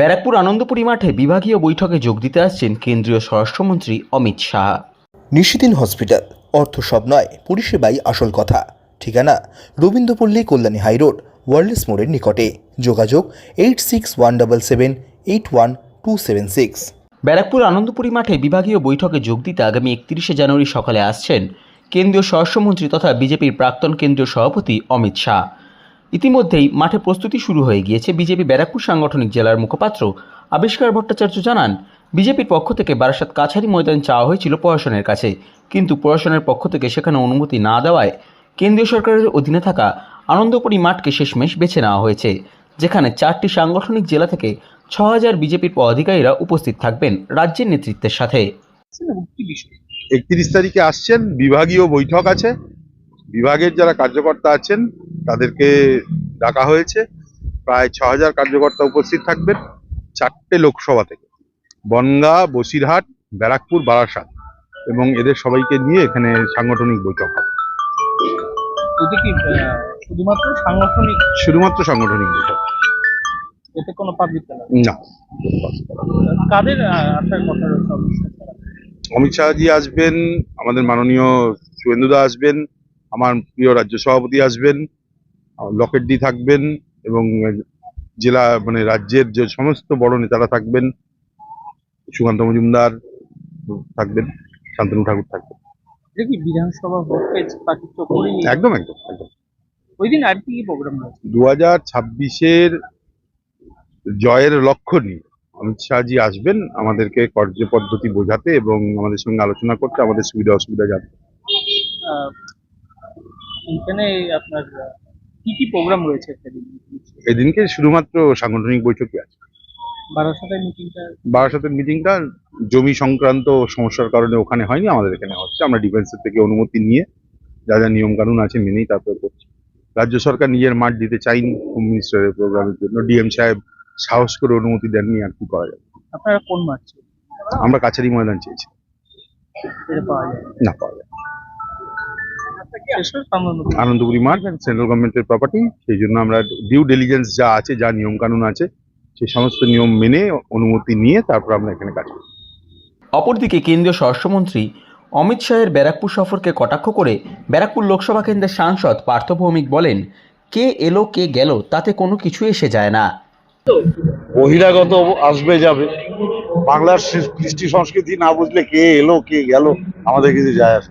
ব্যারাকপুর আনন্দপুরী মাঠে বিভাগীয় বৈঠকে যোগ দিতে আসছেন কেন্দ্রীয় স্বরাষ্ট্রমন্ত্রী অমিত শাহ। নিশিদিন হসপিটাল অর্থ সব নয় পরিষেবাই আসল কথা। ঠিকানা রবীন্দ্রপল্লী কল্যাণী হাইরোড ওয়ার্ল্ডস মোড়ের নিকটে। যোগাযোগ eight six one double seven eight one two seven six. Barrackpore Anandapuri মাঠে বিভাগীয় বৈঠকে যোগ দিতে আগামী একত্রিশে জানুয়ারি সকালে আসছেন কেন্দ্রীয় স্বরাষ্ট্রমন্ত্রী তথা বিজেপির প্রাক্তন কেন্দ্রীয় সভাপতি অমিত শাহ। ইতিমধ্যেই মাঠে প্রস্তুতি শুরু হয়ে গিয়েছে বিজেপি ব্যারাকপুর সাংগঠনিক জেলার মুখপাত্র আবিষ্কার ভট্টাচার্য জানান, বিজেপির পক্ষ থেকে বারাসাত কাছারি ময়দান চাওয়া হয়েছিল প্রশাসনের কাছে। কিন্তু প্রশাসনের পক্ষ থেকে সেখানে অনুমতি না দেওয়ায় কেন্দ্রীয় সরকারের অধীনে থাকা আনন্দপুরী মাঠকে শেষমেশ বেছে নেওয়া হয়েছে, যেখানে চারটি সাংগঠনিক জেলা থেকে ছ হাজার বিজেপির পদাধিকারীরা উপস্থিত থাকবেন রাজ্যের নেতৃত্বের সাথে। একত্রিশ তারিখে আসছেন, বিভাগীয় বৈঠক আছে। বিভাগের যারা কার্যকর্তা আছেন তাদেরকে ডাকা হয়েছে। প্রায় ছ হাজার কার্যকর্তা উপস্থিত থাকবেন চারটে লোকসভা থেকে। বনগা বসিরহাট ব্যারাকপুর বারাসাত এবং এদের সবাইকে নিয়ে এখানে সাংগঠনিক বৈঠক হবে। শুধুমাত্র সাংগঠনিক? শুধুমাত্র সাংগঠনিক বৈঠক। এতে কোনো পাবলিক না না। কাদের আসার কথা রয়েছে অমিত শাহজি আসবেন আমাদের মাননীয় শুভেন্দুদা আসবেন আমার প্রিয় রাজ্য সভাপতি আসবেন লকেটডি থাকবেন এবং জেলা মানে রাজ্যের যে সমস্ত বড় নেতারা থাকবেন সুকান্ত মজুমদার থাকবেন শান্তনু ঠাকুর থাকবেন। বিধানসভা একদম একদম একদম। ওই দিন আর কি কি প্রোগ্রাম দু হাজার ছাব্বিশের জয়ের লক্ষ্য নিয়ে অমিত শাহজি আসবেন আমাদেরকে কার্যপদ্ধতি বোঝাতে এবং আমাদের সঙ্গে আলোচনা করতে আমাদের সুবিধা অসুবিধা জানতে এখানে আপনার কি কি প্রোগ্রাম রয়েছে এদিনকে শুধুমাত্র সাংগঠনিক বৈঠকই আছে। বারাসাতের মিটিংটা বারাসাতের মিটিংটা জমি সংক্রান্ত সমস্যার কারণে ওখানে হয়নি আমাদের এখানে হচ্ছে। আমরা ডিফেন্সের থেকে অনুমতি নিয়ে যা যা নিয়ম কানুন আছে মেনেই তারপর করছি। রাজ্য সরকার নিজের মাঠ দিতে চাইনি হোম মিনিস্টারের প্রোগ্রামের জন্য। ডিএম সাহেব সাহস করে অনুমতি দেননি আর কি করা যাবে? আপনারা কোন মাঠ আমরা কাছারি ময়দান চেয়েছি পাওয়া যায় না পাওয়া যায় আনন্দপুরি মাঠ সেন্ট্রাল গভর্নমেন্টের প্রপার্টি সেই জন্য আমরা ডিউ ডেলিজেন্স যা আছে যা নিয়ম কানুন আছে সেই সমস্ত নিয়ম মেনে অনুমতি নিয়ে তারপর আমরা এখানে কাজ করি। অপরদিকে কেন্দ্রীয় স্বরাষ্ট্রমন্ত্রী অমিত শাহের ব্যারাকপুর সফরকে কটাক্ষ করে ব্যারাকপুর লোকসভা কেন্দ্রের সাংসদ পার্থ ভৌমিক বলেন কে এলো কে গেল তাতে কোনো কিছু এসে যায় না। বহিরাগত আসবে যাবে। বাংলার কৃষ্টি সংস্কৃতি না বুঝলে কে এলো কে গেল আমাদের কিছু যায় আসে